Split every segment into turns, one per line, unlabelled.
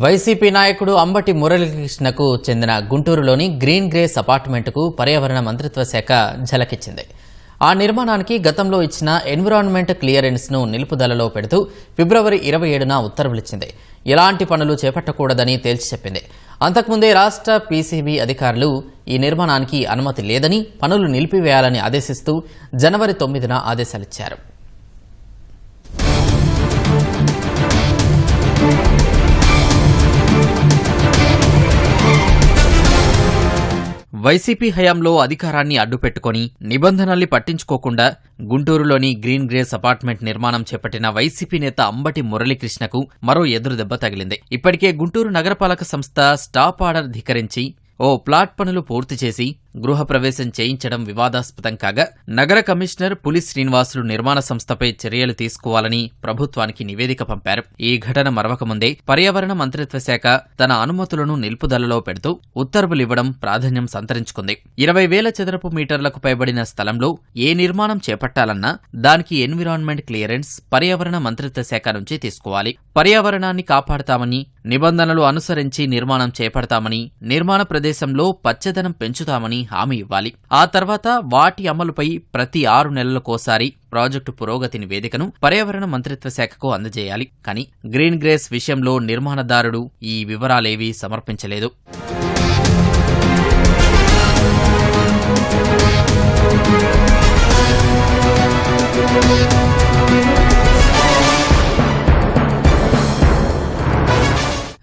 YCP నాయకుడు అంబటి మురళీకృష్ణకు చెందిన గుంటూరులోని గ్రీన్ గ్రేస్ అపార్ట్మెంటుకు పర్యావరణ మంత్రిత్వ శాఖ ఝలకిచ్చింది. ఆ నిర్మాణానికి గతంలో ఇచ్చిన ఎన్విరాన్మెంట్ క్లియరెన్స్ను నిలుపుదలలో పెడుతూ ఫిబ్రవరి ఇరవై ఏడున ఉత్తర్వులిచ్చింది. ఎలాంటి పనులు చేపట్టకూడదని తేల్చి చెప్పింది. అంతకుముందే రాష్ట్ర పీసీబీ అధికారులు ఈ నిర్మాణానికి అనుమతి లేదని పనులు నిలిపివేయాలని ఆదేశిస్తూ జనవరి తొమ్మిదిన ఆదేశాలిచ్చారు. వైసీపీ హయాంలో అధికారాన్ని అడ్డుపెట్టుకొని నిబంధనల్ని పట్టించుకోకుండా గుంటూరులోని గ్రీన్ గ్రేస్ అపార్ట్మెంట్ నిర్మాణం చేపట్టిన వైసీపీ నేత అంబటి మురళీకృష్ణకు మరో ఎదురుదెబ్బ తగిలింది. ఇప్పటికే గుంటూరు నగరపాలక సంస్థ స్టాప్ ఆర్డర్ ధికరించి ఓ ప్లాట్ పనులు పూర్తి చేసి గృహప్రవేశం చేయించడం వివాదాస్పదం కాగా నగర కమిషనర్ పులి శ్రీనివాసులు నిర్మాణ సంస్థపై చర్యలు తీసుకోవాలని ప్రభుత్వానికి నివేదిక పంపారు. ఈ ఘటన మరవకముందే పర్యావరణ మంత్రిత్వ శాఖ తన అనుమతులను నిలుపుదలలో పెడుతూ ఉత్తర్వులివ్వడం ప్రాధాన్యం సంతరించుకుంది. ఇరవై వేల చదరపు మీటర్లకు పైబడిన స్థలంలో ఏ నిర్మాణం చేపట్టాలన్నా దానికి ఎన్విరాన్మెంట్ క్లియరెన్స్ పర్యావరణ మంత్రిత్వ శాఖ నుంచి తీసుకోవాలి. పర్యావరణాన్ని కాపాడతామని నిబంధనలు అనుసరించి నిర్మాణం చేపడతామని నిర్మాణ ప్రదేశంలో పచ్చదనం పెంచుతామని హామీ ఇవ్వాలి. ఆ తర్వాత వాటి అమలుపై ప్రతి ఆరు నెలలకోసారి ప్రాజెక్టు పురోగతి నివేదికను పర్యావరణ మంత్రిత్వ శాఖకు అందజేయాలి. కానీ గ్రీన్ గ్రేస్ విషయంలో నిర్మాణదారుడు ఈ వివరాలేవీ సమర్పించలేదు.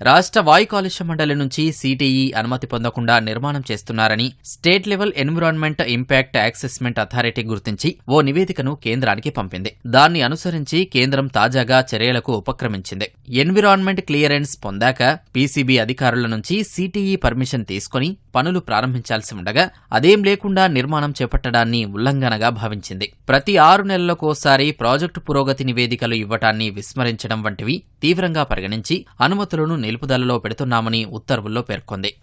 రాష్ట్ర వాయు కాలుష్య మండలి నుంచి సిటిఈ అనుమతి పొందకుండా నిర్మాణం చేస్తున్నారని state level environment impact assessment authority గుర్తించి ఓ నివేదికను కేంద్రానికి పంపింది. దాన్ని అనుసరించి కేంద్రం తాజాగా చర్యలకు ఉపక్రమించింది. ఎన్విరాన్మెంట్ క్లియరెన్స్ పొందాక పీసీబీ అధికారుల నుంచి సిటిఈ పర్మిషన్ తీసుకుని పనులు ప్రారంభించాల్సి ఉండగా అదేం లేకుండా నిర్మాణం చేపట్టడాన్ని ఉల్లంఘనగా భావించింది. ప్రతి ఆరు నెలలకోసారి ప్రాజెక్టు పురోగతి నివేదికలు ఇవ్వటాన్ని విస్మరించడం వంటివి తీవ్రంగా పరిగణించి అనుమతులను నిలుపుదలలో పెడుతున్నామని ఉత్తర్వుల్లో పేర్కొంది.